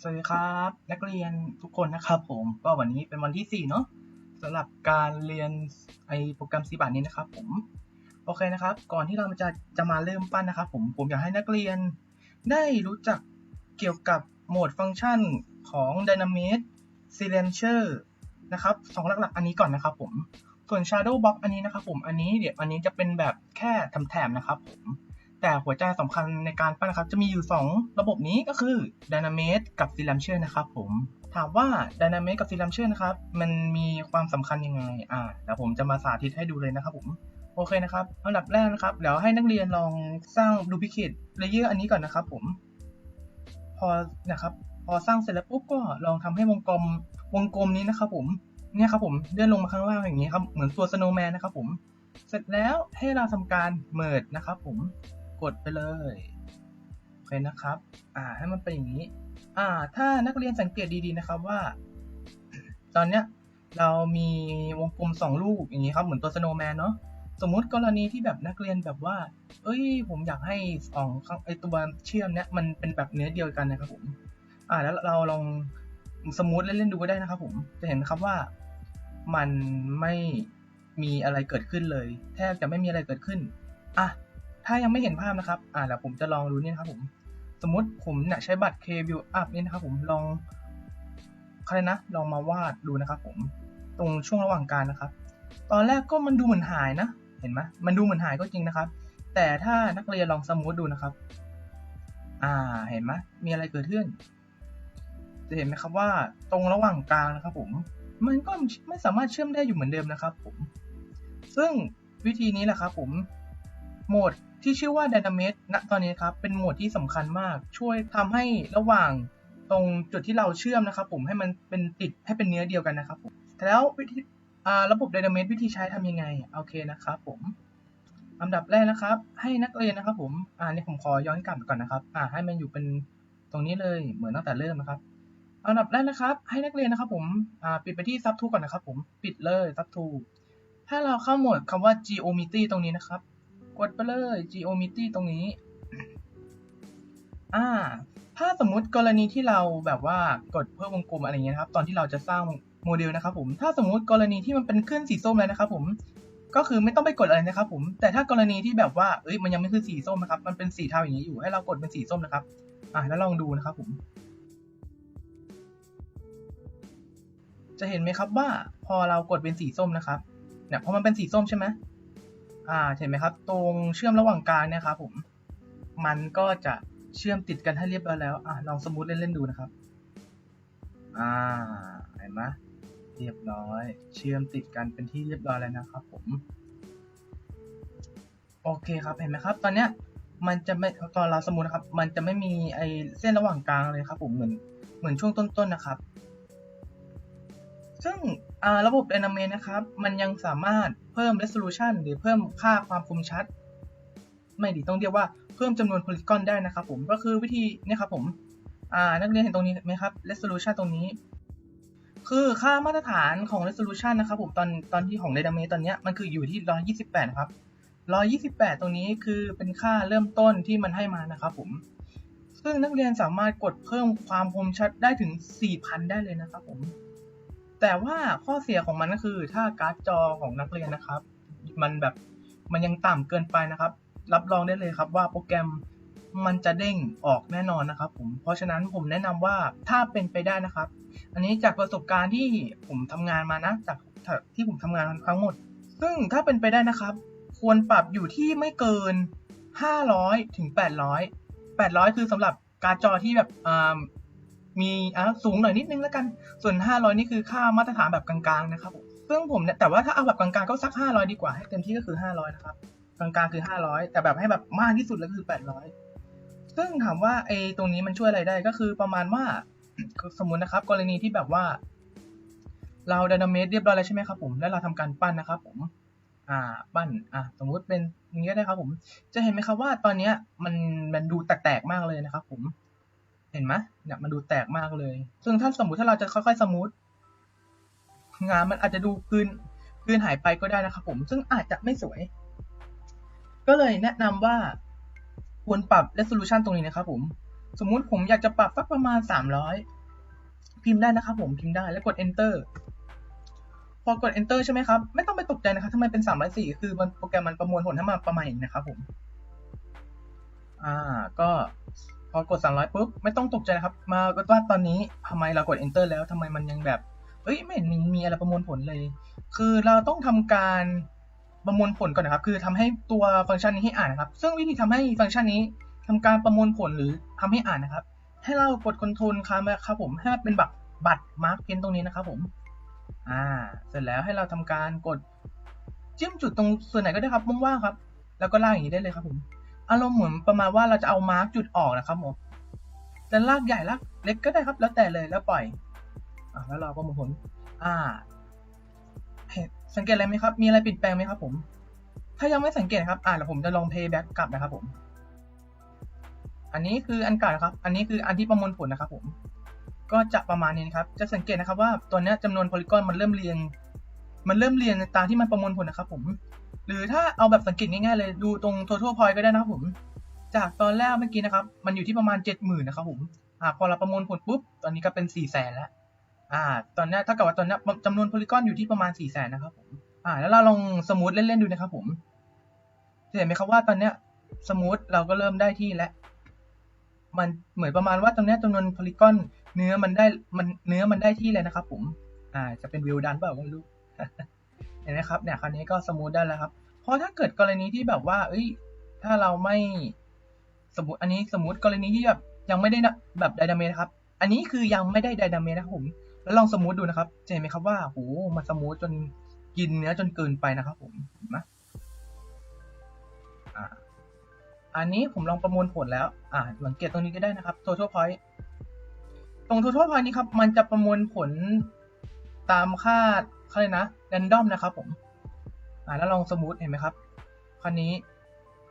สวัสดีครับ นักเรียนทุกคนนะครับผมก็วันนี้เป็นวันที่ 4 เนาะสำหรับการเรียนไอโปรแกรมซีบัตนี้นะครับผมโอเคนะครับ ก่อนที่เราจะจะมาเริ่มปั้นนะครับผมผมอยากให้นักเรียน ได้รู้จักเกี่ยวกับโหมดฟังก์ชันของ Dynamite Silencer นะครับสองหลักๆ อันนี้ก่อนนะครับผมส่วน Shadow Box อันนี้นะครับผมอันนี้เดี๋ยวอันนี้จะเป็นแบบแค่ทำแถมนะครับผม แต่หัวใจสำคัญในการปั้นนะครับ จะมีอยู่ 2 ระบบนี้ก็คือ Dynamate กับ s i l a m c h e r นะครับผม ถามว่า Dynamate กับ s i l a m c h e r นะครับ มันมีความสำคัญยังไง อ่าเดี๋ยวผมจะมาสาธิตให้ดูเลยนะครับผม โอเคนะครับอันดับแรกนะครับ เดี๋ยวให้นักเรียนลองสร้าง duplicate layer อันนี้ก่อนนะครับผม พอนะครับ พอสร้างเสร็จแล้วปุ๊บก็ลองทำให้วงกลม วงกลมนี้นะครับผม เนี่ยครับผมเลื่อนลงมาข้างล่างอย่างนี้ครับ เหมือนตัว snowman นะครับผมเสร็จแล้วให้เราทำการ merge นะครับผม กดไปเลยโอเคนะครับ อ่าให้มันเป็นอย่างนี้ อ่า ถ้านักเรียนสังเกตดีๆนะครับว่า ตอนเนี้ยเรามีวงกลมสองลูกอย่างนี้ครับเหมือนตัวสโนว์แมนเนาะสมมุติกรณีที่แบบนักเรียนแบบว่า เอ้ย ผมอยากให้สองข้างไอตัวเชื่อมเนี้ยมันเป็นแบบเนื้อเดียวกันนะครับผม อ่า แล้วเราลองสมมุติเล่นๆดูก็ได้นะครับผม จะเห็นครับว่ามันไม่มีอะไรเกิดขึ้นเลย แทบจะไม่มีอะไรเกิดขึ้น อะ ถ้ายังไม่เห็นภาพนะครับ อ่าเดี๋ยวผมจะลองดูนี่นะครับผม สมมติผมเนี่ยใช้บัตร K View Up นี่นะครับผมลองใครนะ ลองมาวาดดูนะครับ ผม ตรงช่วงระหว่างกลารนะครับ ตอนแรกก็มันดูเหมือนหายนะ เห็นไหมมันดูเหมือนหายก็จริงนะครับ แต่ถ้านักเรียนลองสมมติดูนะครับ อ่า เห็นไหมมีอะไรเกิดขึ้น จะเห็นไหมครับว่าตรงระหว่างกลางนะครับ ผม มันก็ไม่สามารถเชื่อมได้อยู่เหมือนเดิมนะครับ ผม ซึ่งวิธีนี้แหละครับ ผม โหมดที่ชื่อว่า Dynamite ณตอนนี้ครับ เป็นโหมดที่สำคัญมาก ช่วยทำให้ระหว่างตรงจุดที่เราเชื่อมนะครับผมให้มันเป็นติดให้เป็นเนื้อเดียวกันนะครับผมแล้ววิธีระบบ Dynamite วิธีใช้ทำยังไง โอเคนะครับผมอันดับแรกนะครับ ให้นักเรียนนะครับผมอ่านี่ผมขอย้อนกลับก่อนนะครับอ่าให้มันอยู่เป็นตรงนี้เลยเหมือนตั้งแต่เริ่มนะครับอันดับแรกนะครับ ให้นักเรียนนะครับผมอ่าปิดไปที่ sub to ก่อนนะครับผมปิดเลย sub to ถ้าเราเข้าโหมดคำว่า geometry ตรงนี้นะครับ กดไปเลย geometry ตรงนี้ อ่า ถ้าสมมุติกรณีที่เราแบบว่ากดเพิ่มวงกลมอะไรเงี้ยครับ ตอนที่เราจะสร้างโมเดลนะครับผม ถ้าสมมุติกรณีที่มันเป็นขึ้นสีส้มแล้วนะครับผม ก็คือไม่ต้องไปกดอะไรนะครับผม แต่ถ้ากรณีที่แบบว่า เอ้ย มันยังไม่ขึ้นสีส้มนะครับ มันเป็นสีเทาอย่างนี้อยู่ ให้เรากดเป็นสีส้มนะครับ อ่าแล้วลองดูนะครับผม จะเห็นไหมครับว่าพอเรากดเป็นสีส้มนะครับ เนี่ย พอมันเป็นสีส้มใช่ไหม อ่าเห็นไหมครับ ตรงเชื่อมระหว่างกลางนี่ยครับผม มันก็จะเชื่อมติดกันให้เรียบร้อยแล้วอ่าลองสมมติเล่นๆดูนะครับ อ่าเห็นไหมเรียบร้อย เชื่อมติดกันเป็นที่เรียบร้อยแล้วนะครับ ผม โอเคครับเห็นไหมครับ ตอนเนี้ยมันจะไม่ตอนเราสมมตินะครับ มันจะไม่มีไอเส้นระหว่างกลางเลยครับ ผมเหมือนเหมือนช่วงต้นๆนะครับ ซึ่งระบบ Dynamite นะครับ มันยังสามารถ เพิ่ม resolution หรือเพิ่มค่าความคมชัด ไม่ดีต้องเรียกว่าเพิ่มจำนวน polygon ได้นะครับผมก็คือวิธีนี่ครับผมนักเรียนเห็นตรงนี้ไหมครับ resolution ตรงนี้ คือค่ามาตรฐานของ resolution นะครับผมตอนตอนที่ของ d y n a m i c ตอนนี้มันคืออยู่ที่ 128 ครับ 128 ตรงนี้คือเป็นค่าเริ่มต้นที่มันให้มานะครับผมซึ่งนักเรียนสามารถกดเพิ่มความคมชัดได้ถึง 4,000 ได้เลยนะครับผม แต่ว่าข้อเสียของมันก็คือถ้าการ์ดจอของนักเรียนนะครับ มันแบบมันยังต่ำเกินไปนะครับ รับรองได้เลยครับว่าโปรแกรมมันจะเด้งออกแน่นอนนะครับ ผม เพราะฉะนั้นผมแนะนำว่าถ้าเป็นไปได้นะครับ อันนี้จากประสบการณ์ที่ผมทำงานมานะ จากที่ผมทำงานทั้งหมด ซึ่งถ้าเป็นไปได้นะครับ ควรปรับอยู่ที่ไม่เกิน 500ถึง800 800 คือสำหรับการ์ดจอที่แบบ มีอะสูงหน่อยนิดนึงแล้วกัน ส่วน 500 นี่คือค่ามาตรฐานแบบกลางๆนะครับซึ่งผมเนี่ยแต่ว่าถ้าเอาแบบกลางๆก็สัก 500 ดีกว่าให้เต็มที่ก็คือ 500 นะครับกลางๆคือ 500 แต่แบบให้แบบมากที่สุดแล้วคือ 800 ซึ่งถามว่าไอ้ตรงนี้มันช่วยอะไรได้ก็คือประมาณว่าสมมุตินะครับ กรณีที่แบบว่า เราไดนามิตเรียบร้อยแล้วใช่ไหมครับผมแล้วเราทำการปั้นนะครับ ผม อ่า ปั้น อะสมมุติเป็นอย่างนี้ได้ครับ ผม จะเห็นไหมครับว่าตอนเนี้ยมันมันดูแตกๆมากเลยนะครับ ผม เห็นไหมเนี่ยมันดูแตกมากเลย ซึ่งถ้าสมมติถ้าเราจะค่อยๆสมูทงานมันอาจจะดูพื้นพื้นหายไปก็ได้นะครับผม ซึ่งอาจจะไม่สวย ก็เลยแนะนำว่าควรปรับ resolution ตรงนี้นะครับผม สมมุติผมอยากจะปรับสักประมาณ 300 พิมพ์ได้นะครับผมพิมพ์ได้แล้วกด enter พอกด enter ใช่ไหมครับ ไม่ต้องไปตกใจนะครับทำไมเป็น304คือมันโปรแกรมมันประมวลผลให้มาประมาณอย่างนี้นะครับผม อ่า ก็ อ กด 300ปุ๊บ ไม่ต้องตกใจนะครับ มาก็ว่าตอนนี้ทำไมเรากด enter แล้วทำไมมันยังแบบเอ้ยไม่เห็นมีอะไรประมวลผลเลย คือเราต้องทำการประมวลผลก่อนนะครับ คือทำให้ตัวฟังก์ชันนี้ให้อ่านนะครับ ซึ่งวิธีทำให้ฟังก์ชันนี้ทำการประมวลผลหรือทำให้อ่านนะครับ ให้เรากด Ctrl ค้างไว้ครับผมให้มันเป็นบัตรบัตรมาร์กเพนตรงนี้นะครับผมอ่าเสร็จแล้วให้เราทำการกดจิ้มจุดตรงส่วนไหนก็ได้ครับว่างๆครับ แล้วก็ลากอย่างนี้ได้เลยครับผม อารมณ์เหมือนประมาณว่าเราจะเอามาร์กจุดออกนะครับผมจะลากใหญ่ลากเล็กก็ได้ครับ แล้วแต่เลยแล้วปล่อยอ่าแล้วเราประมวลผล อ่าสังเกตอะไรไหมครับ มีอะไรเปลี่ยนแปลงไหมครับผม ถ้ายังไม่สังเกตครับ อ่าแล้วผมจะลอง playback กลับนะครับผม อันนี้คืออันเก่านะครับ อันนี้คืออันที่ประมวลผลนะครับผม ก็จะประมาณนี้นะครับ จะสังเกตนะครับว่าตัวนี้จำนวนโพลีกอนมันเริ่มเรียง มันเริ่มเรียงตามที่มันประมวลผลนะครับผมหรือถ้าเอาแบบสังเกตง่ายๆเลยดูตรง total point ก็ได้นะครับผม จากตอนแรกเมื่อกี้นะครับ มันอยู่ที่ประมาณ 70,000นะครับผมอ่าพอเราประมวลผลปุ๊บตอนนี้ก็เป็น4 0 0 0 0 0แล้วอ่า ตอนนี้ถ้าเกับว่าตอนนี้จำนวนโพลีกอนอยู่ที่ประมาณ4 0 0 0 0 0นะครับผมอ่าแล้วเราลองสมูทเล่นๆดูนะครับผมเห็นไหมครับว่าตอนเนี้ยสมูทเราก็เริ่มได้ที่แล้วมันเหมือนประมาณว่าตรงเนี้จำนวนโพลีกอนเนื้อมันได้มันเนื้อมันได้ที่เลยนะครับผมอ่าจะเป็นวิวดันเปล่าก็ไม่รู้ เห็นไหมครับเนี่ยคราวนี้ก็สมูทได้แล้วครับ เพราะถ้าเกิดกรณีที่แบบว่า เอ้ย ถ้าเราไม่สมมติอันนี้สมมติกรณีที่แบบยังไม่ได้นะแบบไดนาเมนะครับ อันนี้คือยังไม่ได้ไดนาเมนะครับผม แล้วลองสมูทดูนะครับจะเห็นไหมครับว่าโหมันสมูทจนกินเนื้อจนเกินไปนะครับผมเห็นไหมอันนี้ผมลองประมวลผลแล้ว อ่าสังเกตตรงนี้ก็ได้นะครับ total point ตรง total point นี้ครับ มันจะประมวลผลตามค่า เขาเลยกนะ random นะครับผมอ่าแล้วลองสมูทเห็นไหมครับคราวนี้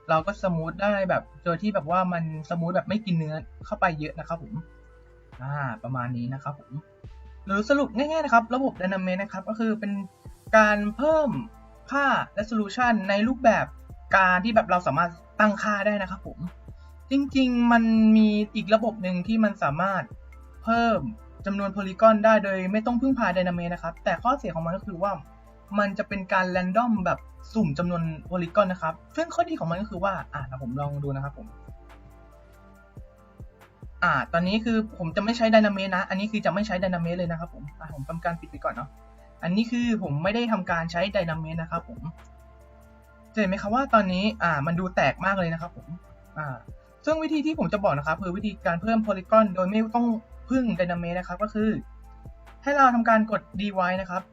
เราก็สมูทได้แบบโดยที่แบบว่ามันสมูทแบบไม่กินเนื้อเข้าไปเยอะนะครับผมอ่าประมาณนี้นะครับผมหรือสรุปง่ายๆนะครับ ระบบ Dynamic นะครับ ก็คือเป็นการเพิ่มค่า resolution ในรูปแบบการที่แบบเราสามารถตั้งค่าได้นะครับผม จริงๆ มันมีอีกระบบหนึ่งที่มันสามารถเพิ่ม จำนวนโพลีกอนได้โดยไม่ต้องพึ่งพา Dynamic นะครับ แต่ข้อเสียของมันก็คือว่า มันจะเป็นการ random แบบสุ่มจำนวนโพลีกอนนะครับ ซึ่งข้อดีของมันก็คือว่า อ่าผมลองดูนะครับผม อ่า ตอนนี้คือผมจะไม่ใช้ Dynamic นะ อันนี้คือจะไม่ใช้ Dynamic เลยนะครับผม อ่าผมทำการปิดไปก่อนเนาะ อันนี้คือผมไม่ได้ทำการใช้ Dynamic นะครับผมจะเห็นไหมครับว่าตอนนี้ อ่า มันดูแตกมากเลยนะครับผม อ่า ซึ่งวิธีที่ผมจะบอกนะครับคือวิธีการเพิ่มโพลีกอนโดยไม่ต้อง พึ่ง Dynamic นะครับก็คือ ให้เราทำการกด D ไว้นะครับ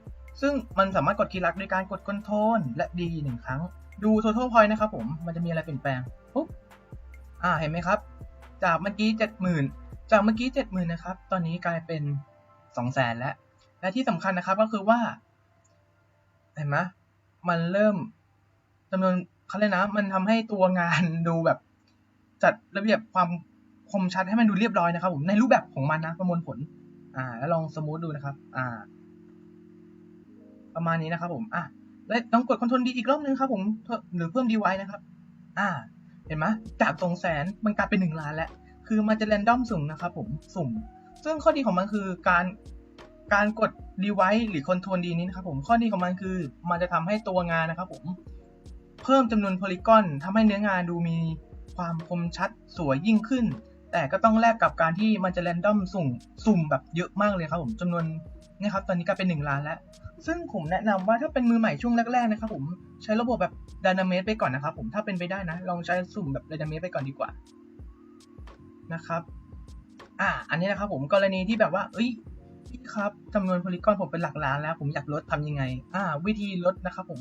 ซึ่งมันสามารถกดคีย์ลัดโดยการกด Ctrl และ D หนึ่งครั้ง ดู total point นะครับผมมันจะมีอะไรเปลี่ยนแปลงปุ๊บอ่าเห็นไหมครับ จากเมื่อกี้70,000จากเมื่อกี้70,000นะครับ ตอนนี้กลายเป็น200,000แล้ว และที่สำคัญนะครับก็คือว่า เห็นไหมมันเริ่มจำนวนเขาเลยนะ มันทำให้ตัวงานดูแบบจัดระเบียบความ คมชัดให้มันดูเรียบร้อยนะครับผมในรูปแบบของมันนะประมวลผล อ่า แล้วลองสมูทดูนะครับ อ่า ประมาณนี้นะครับ ผม อะแล้วต้องกด Ctrl D อีกรอบนึงครับ ผมหรือเพิ่ม D ไว้นะครับ อ่า เห็นไหมจากสองแสนมันกลายเป็นหนึ่งล้านแล้วคือมันจะ random สุ่มนะครับ ผมสุ่ม ซึ่งข้อดีของมันคือการการกด device หรือ control D นี้นะครับ ผมข้อดีของมันคือ มันจะทำให้ตัวงานนะครับ ผมเพิ่มจำนวนโพลีกอนทำให้เนื้องานดูมีความคมชัดสวยยิ่งขึ้น แต่ก็ต้องแลกกับการที่มันจะ random สุ่มสุ่มแบบเยอะมากเลยครับผมจำนวนนี่ครับ ตอนนี้ก็เป็น 1 ล้านแล้ว ซึ่งผมแนะนำว่าถ้าเป็นมือใหม่ช่วงแรกๆนะครับผมใช้ระบบแบบ Dynamite ไปก่อนนะครับผมถ้าเป็นไปได้นะ ลองใช้สุ่มแบบ Dynamite ไปก่อนดีกว่านะครับอ่าอันนี้นะครับผมกรณีที่แบบว่า เอ้ยครับจำนวนโพลีกอนผมเป็นหลักล้านแล้ว ผมอยากลดทำยังไง อ่า วิธีลดนะครับผม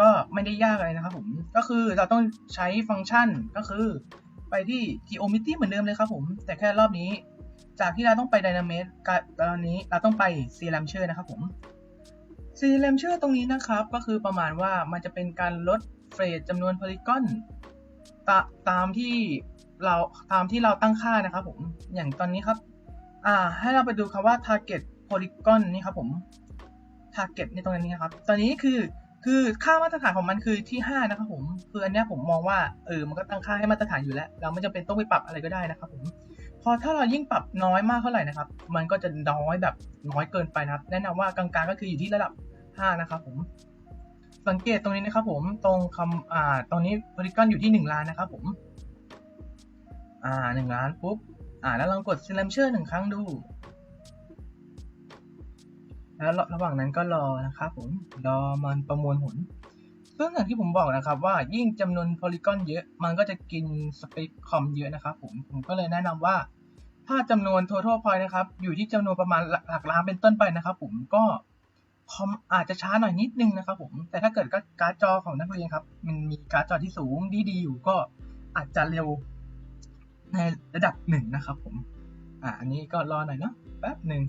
ก็ไม่ได้ยากอะไรนะครับผมก็คือเราต้องใช้ฟังก์ชันก็คือ ไปที่ geometry เหมือนเดิมเลยครับผม แต่แค่รอบนี้ จากที่เราต้องไป Dynamite กับตอนนี้เราต้องไป c l a m c h e r นะครับผม c l a m c h e r ตรงนี้นะครับ ก็คือประมาณว่ามันจะเป็นการลดเฟรดจำนวนโพลีกอนตาตามที่เราตามที่เราตั้งค่านะครับผม อย่างตอนนี้ครับ อ่า ให้เราไปดูคำว่า target polygon นี่ครับผม target ในตรงนี้นะครับ ตอนนี้คือ คือค่ามาตรฐานของมันคือที่ 5 นะครับผม คืออันนี้ผมมองว่าเออมันก็ตั้งค่าให้มาตรฐานอยู่แล้ว เราไม่จำเป็นต้องไปปรับอะไรก็ได้นะครับผม พอถ้าเรายิ่งปรับน้อยมากเท่าไหร่นะครับ มันก็จะน้อยแบบน้อยเกินไปนะครับ แนะนำว่ากลางๆก็คืออยู่ที่ระดับ 5 นะครับผม สังเกตตรงนี้นะครับผม ตรงคำอ่าตรงนี้โพลีกอนอยู่ที่ 1 ล้านนะครับผม อ่า1ล้านปุ๊บ อ่า แล้วลองกด s l a m s h e r หนึ่งครั้งดู แล้วระระหว่างนั้นก็รอนะครับผมรอมันประมวลผลซึ่งอย่างที่ผมบอกนะครับว่ายิ่งจำนวนโพลีกอนเยอะ มันก็จะกินสเปคคอมเยอะนะครับผมผมก็เลยแนะนำว่า ถ้าจำนวน total point นะครับ อยู่ที่จำนวนประมาณหลักล้านเป็นต้นไปนะครับผมก็คอมอาจจะช้าหน่อยนิดนึงนะครับผมแต่ถ้าเกิดการ์ดจอของนักเรียนครับมันมีการ์ดจอที่สูงดีๆอยู่ก็อาจจะเร็วในระดับหนึ่งนะครับผมอ่าอันนี้ก็รอหน่อยเนาะแป๊บหนึ่ง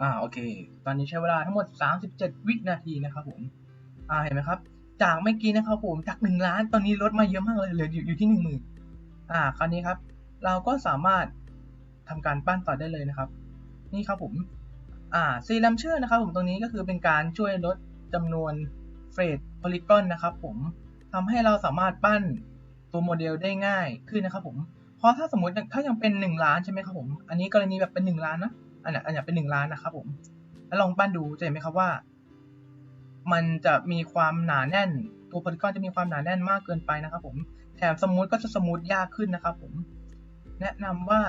อ่าโอเค ตอนนี้ใช้เวลาทั้งหมด 37 วินาทีนะครับผม อ่าเห็นไหมครับ จากเมื่อกี้นะครับผมจาก 1 ล้านตอนนี้ลดมาเยอะมากเลยเหลืออยู่อยู่ที่1 0,000อ่าคราวนี้ครับ เราก็สามารถทำการปั้นต่อได้เลยนะครับ นี่ครับผมอ่าซีลัมเชอร์นะครับผมตรงนี้ก็คือเป็นการช่วยลดจำนวนเฟรดโพลีกอนนะครับผมทำให้เราสามารถปั้นตัวโมเดลได้ง่ายขึ้นนะครับผมเพราะถ้าสมมติถ้ายังเป็น 1 ล้านใช่ไหมครับผม อันนี้กรณีแบบเป็น 1 ล้านนะ อันนี้อันนี้เป็นหนึ่งล้านนะครับผมแล้วลองปั้นดูจะเห็นไหมครับว่า มันจะมีความหนาแน่น ตัวโพลีกอนจะมีความหนาแน่นมากเกินไปนะครับ ผมแถมสมูทก็จะสมูทยากขึ้นนะครับ ผม แนะนำว่า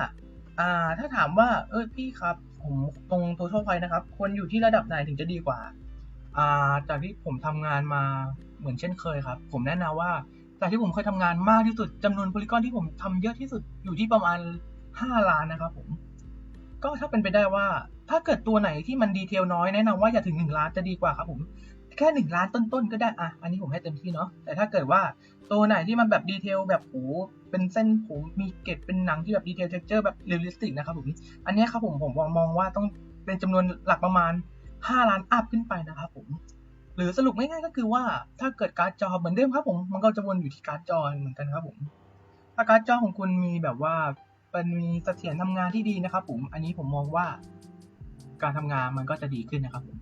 อ่าถ้าถามว่า เออพี่ครับ ผมตรงตัวทั่วไปนะครับ ควรอยู่ที่ระดับไหนถึงจะดีกว่าอ่าจากที่ผมทำงานมาเหมือนเช่นเคยครับ ผมแนะนำว่าจากที่ผมเคยทำงานมากที่สุดจำนวนโพลีกอนที่ผมทำเยอะที่สุดอยู่ที่ประมาณ 5 ล้านนะครับ ผม ก็ถ้าเป็นไปได้ว่า ถ้าเกิดตัวไหนที่มันดีเทลน้อยแนะนำว่าอย่าถึง1ล้านจะดีกว่าครับผมแค่1ล้านต้นๆก็ได้อะอันนี้ผมให้เต็มที่เนาะแต่ถ้าเกิดว่าตัวไหนที่มันแบบดีเทลแบบโอ้เป็นเส้นผมมีเกล็ดเป็นหนังที่แบบดีเทลเท็กเจอร์แบบเรียลลิสติกนะครับผมอันนี้ครับผมผมมองว่าต้องเป็นจำนวนหลักประมาณ 5 ล้านอัพขึ้นไปนะครับผมหรือสรุปง่ายๆก็คือว่าถ้าเกิดการ์ดจอเหมือนเดิมครับผมมันก็จะวนอยู่ที่การ์ดจอเหมือนกันครับผมถ้าการ์ดจอของคุณมีแบบว่า เป็นมีเสถียรทำงานที่ดีนะครับ ผม อันนี้ผมมองว่าการทำงานมันก็จะดีขึ้นนะครับผม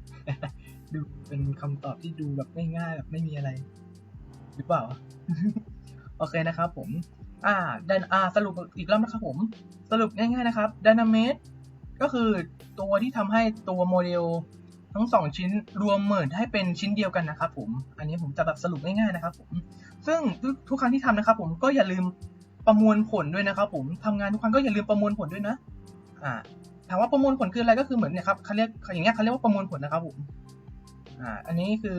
ดูเป็นคำตอบที่ดูแบบง่ายๆแบบไม่มีอะไร หรือเปล่า โอเคนะครับ ผม อ่าดันอ่าสรุปอีกรอบนะครับ ผม สรุปง่ายๆนะครับ Dynamate ก็คือตัวที่ทำให้ตัวโมเดลทั้งสองชิ้นรวมเหมิร์ให้เป็นชิ้นเดียวกันนะครับผม อันนี้ผมจะแบบสรุปง่ายๆนะครับ ผม ซึ่งทุกทุกครั้งที่ทำนะครับ ผมก็อย่าลืม ประมวลผลด้วยนะครับผมทำงานทุกครั้งก็อย่าลืมประมวลผลด้วยนะอ่าถามว่าประมวลผลคืออะไรก็คือเหมือนเนี่ยครับเขาเรียกอย่างเงี้ยเขาเรียกว่าประมวลผลนะครับผมอ่าอันนี้คือ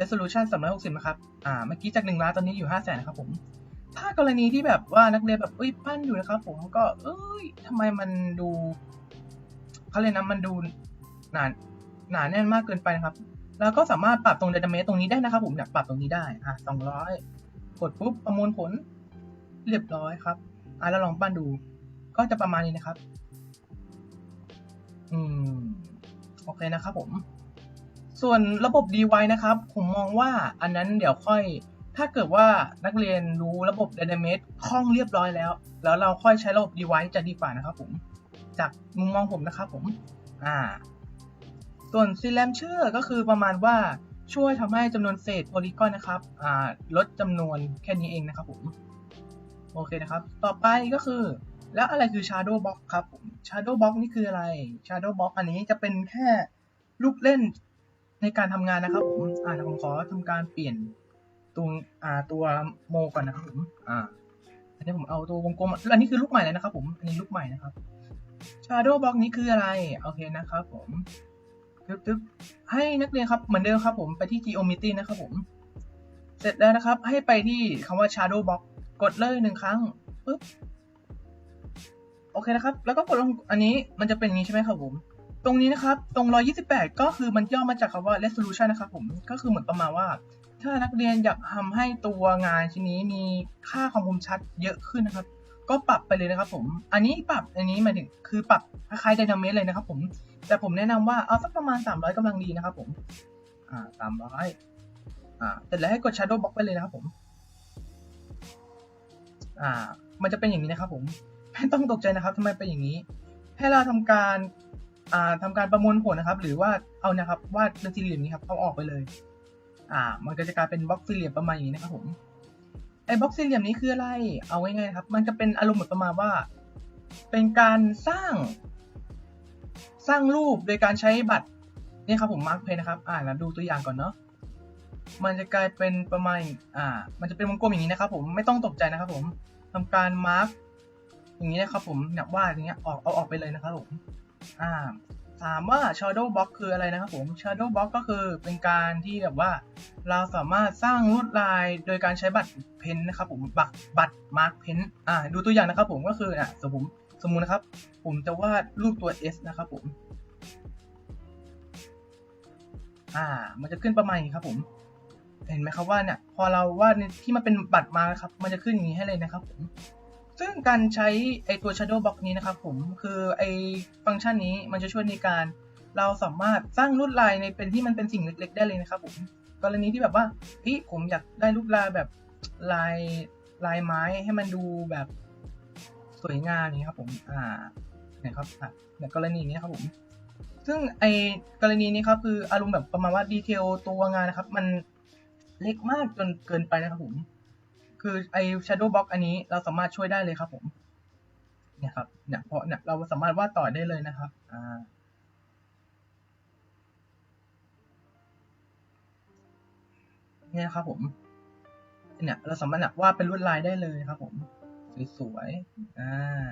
resolution 360นะครับอ่าเมื่อกี้จาก1ล้านตอนนี้อยู่5 0 0 0 0นะครับผมถ้ากรณีที่แบบว่านักเรียนแบบเอ้ยปั้นอยู่นะครับผมก็ เอ้ยทำไมมันดูเขาเรียนะมันดูหนาหนาแน่นมากเกินไปนะครับ แล้วก็สามารถปรับตรง database ตรงนี้ได้นะครับผมเนี่ยปรับตรงนี้ได้อะ200กดปุ๊บประมวลผล เรียบร้อยครับอะแล้วลองปั้นดู ก็จะประมาณนี้นะครับ อืม โอเคนะครับผม ส่วนระบบ DY นะครับ ผมมองว่าอันนั้นเดี๋ยวค่อย ถ้าเกิดว่านักเรียนรู้ระบบ Dynamate คล่องเรียบร้อยแล้ว แล้วเราค่อยใช้ระบบ DY จะดีกว่านะครับผม จากมุมมองผมนะครับผม อ่า ส่วน s l a m c h e r ก็คือประมาณว่าช่วยทำให้จำนวนเศษโพลีกอนนะครับอ่าลดจำนวนแค่นี้เองนะครับผม โอเคนะครับ ต่อไปก็คือ แล้วอะไรคือ Shadow Box ครับ Shadow Box นี่คืออะไร Shadow Box อันนี้จะเป็นแค่ลูกเล่นในการทำงานนะครับผมอ่าผมขอทำการเปลี่ยนตัวอ่าตัวโมก่อนนะครับผมอ่าอันนี้ผมเอาตัววงกลมอันนี้คือลูกใหม่เลยนะครับผมอันนี้ลูกใหม่นะครับ Shadow Box นี้คืออะไรโอเคนะครับผมตึ๊บๆให้นักเรียนครับเหมือนเดิมครับผมไปที่ Geometry นะครับผม เสร็จแล้วนะครับให้ไปที่คำว่า Shadow Box กดเลยหนึ่งครั้งปึ๊บโอเคนะครับ แล้วก็กดลงอันนี้มันจะเป็นอย่างนี้ใช่ไหมครับผม ตรงนี้นะครับ ตรง 128 ก็คือมันย่อมาจากคำว่า resolution นะครับผมก็คือเหมือนประมาณว่า ถ้านักเรียนอยากทำให้ตัวงานชิ้นนี้มีค่าความคมชัดเยอะขึ้นนะครับ ก็ปรับไปเลยนะครับ ผม อันนี้ปรับอันนี้หมายถึงคือปรับคล้ายๆไดนามิเลยนะครับ ผม แต่ผมแนะนำว่าเอาสักประมาณ 300กำลังดีนะครับ ผม อ่า300อ่าเสร็จแล้วให้กด shadow box ไปเลยนะครับผม อ่า มันจะเป็นอย่างนี้นะครับผมไม่ต้องตกใจนะครับทำไมเป็นอย่างนี้ ให้เราทำการอ่าทำการประมวลผลนะครับ หรือว่าเอานะครับวาดเป็นสี่เหลี่ยมนี้ครับเอาออกไปเลย อ่า มันก็จะกลายเป็นบล็อกสี่เหลี่ยมประมาณอย่างนี้นะครับผมไอ้บล็อกสี่เหลี่ยมนี้คืออะไร เอาง่ายๆนะครับ มันจะเป็นอารมณ์เหมือนประมาณว่า เป็นการสร้าง สร้างรูปโดยการใช้บัตรนี่ครับผมมาร์กเพนนะครับ อ่าแล้วดูตัวอย่างก่อนเนาะ มันจะกลายเป็นประมาณอ่า มันจะเป็นวงกลมอย่างนี้นะครับ ผมไม่ต้องตกใจนะครับ ผมทำการมาร์กอย่างนี้นะครับ ผมเนี่ยวาดอย่างเงี้ยออกเอาออกไปเลยนะครับผมอ่าถามว่า shadow box คืออะไรนะครับผม shadow box ก็คือเป็นการที่แบบว่า เราสามารถสร้างลวดลายโดยการใช้บัตรเพนนะครับผมบัตรบัตรมาร์กเพนอ่าดูตัวอย่างนะครับผมก็คืออะสมมติสมมุตินะครับ ผมจะวาดรูปตัว S นะครับผม อ่า มันจะขึ้นประมาณนี้ครับผม เห็นไหมครับว่าเนี่ยพอเราวาดในที่มันเป็นบัตรมาครับ มันจะขึ้นอย่างนี้ให้เลยนะครับผมซึ่งการใช้ไอตัว shadow box นี้นะครับผมคือไอฟังก์ชันนี้มันจะช่วยในการเราสามารถสร้างลวดลายในเป็นที่มันเป็นสิ่งเล็ก ๆ ได้เลยนะครับผมกรณีที่แบบว่าพี่ผมอยากได้รูปลายแบบลายลายไม้ให้มันดูแบบสวยงามนี้ครับผมอ่าเนี่ยครับอะเนี่ยกรณีนี้ครับผมซึ่งไอกรณีนี้ครับคืออารมณ์แบบประมาณว่าดีเทลตัวงานนะครับ มัน เล็กมากจนเกินไปนะครับผม คือไอ shadow box อันนี้เราสามารถช่วยได้เลยครับผม เนี่ยครับ เนี่ยเพราะเนี่ยเราสามารถวาดต่อได้เลยนะครับ อ่าเนี่ยครับผม เนี่ยเราสามารถวาดเป็นลวดลายได้เลยครับ ผม สวยๆ อ่า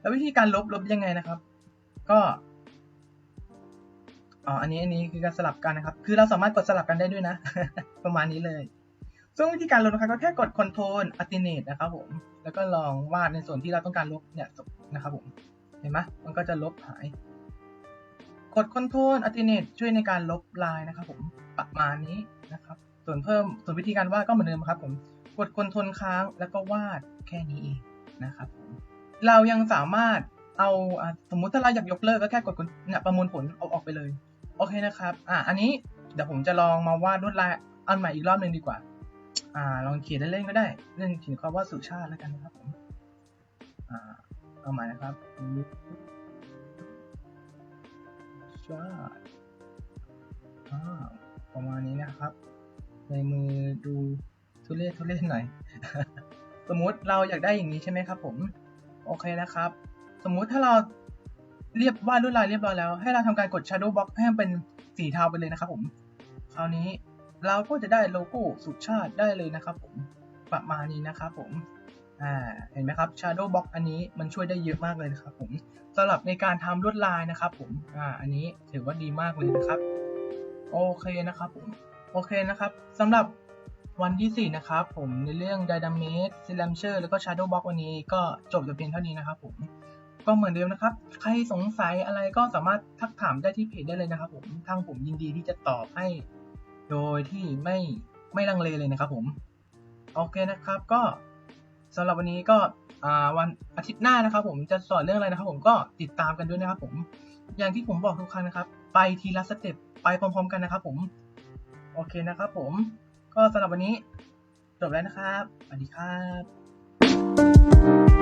แล้ววิธีการลบลบยังไงนะครับ ก็ อ๋ออันนี้อันนี้คือการสลับกันนะครับ คือเราสามารถกดสลับกันได้ด้วยนะ ประมาณนี้เลย ซึ่งวิธีการลบนะครับก็แค่กด Ctrl Alternate นะครับผม แล้วก็ลองวาดในส่วนที่เราต้องการลบเนี่ยนะครับผม เห็นไหมมันก็จะลบหาย กด Ctrl Alternate ช่วยในการลบลายนะครับผม ประมาณนี้นะครับ ส่วนเพิ่มส่วนวิธีการวาดก็เหมือนเดิมครับผม กด Ctrl ค้างแล้วก็วาดแค่นี้เองนะครับผม เรายังสามารถเอาสมมุติถ้าเราอยากยกเลิกก็แค่กดเนี่ยประมวลผลเอาออกไปเลย อเคนะครับ อะ อันนี้เดี๋ยวผมจะลองมาวาดลวดลายอันใหม่อีกรอบหนึ่งดีกว่า อ่า ลองเขียนเล่นๆก็ได้เล่นเขียนคำว่าสุชาติแล้วกันนะครับผม อ่า เอาใหม่นะครับชาติอ่า ประมาณนี้นะครับ ในมือดูทุเรศทุเรศหน่อย สมมุติเราอยากได้อย่างนี้ใช่ไหมครับผม โอเคนะครับ สมมุติถ้าเรา เรียบวาดลวดลายเรียบร้อยแล้ว ให้เราทำการกด shadow box ให้มันเป็นสีเทาไปเลยนะครับผม คราวนี้เราก็จะได้โลโก้สุชาติได้เลยนะครับผม ประมาณนี้นะครับผม อ่า เห็นไหมครับ shadow box อันนี้มันช่วยได้เยอะมากเลยนะครับผมสำหรับในการทำลวดลายนะครับผม อ่า อันนี้ถือว่าดีมากเลยนะครับ โอเคนะครับผม โอเคนะครับสำหรับวันที่ 4 นะครับผมในเรื่อง Dynamic s l a m c h e r แล้วก็ Shadow Box วันนี้ก็จบแต่เพียงเท่านี้นะครับผม ก็เหมือนเดิมนะครับ ใครสงสัยอะไรก็สามารถทักถามได้ที่เพจได้เลยนะครับผม ทางผมยินดีที่จะตอบให้ โดยที่ไม่ไม่ลังเลเลยนะครับผม โอเคนะครับ ก็สำหรับวันนี้ก็อ่าวันอาทิตย์หน้านะครับ ผมจะสอนเรื่องอะไรนะครับ ผมก็ติดตามกันด้วยนะครับ ผม อย่างที่ผมบอกทุกครั้งนะครับ ไปทีละสเต็ปไปพร้อมๆ กันนะครับ ผม โอเคนะครับ ผม ก็สำหรับวันนี้จบแล้วนะครับสวัสดีครับ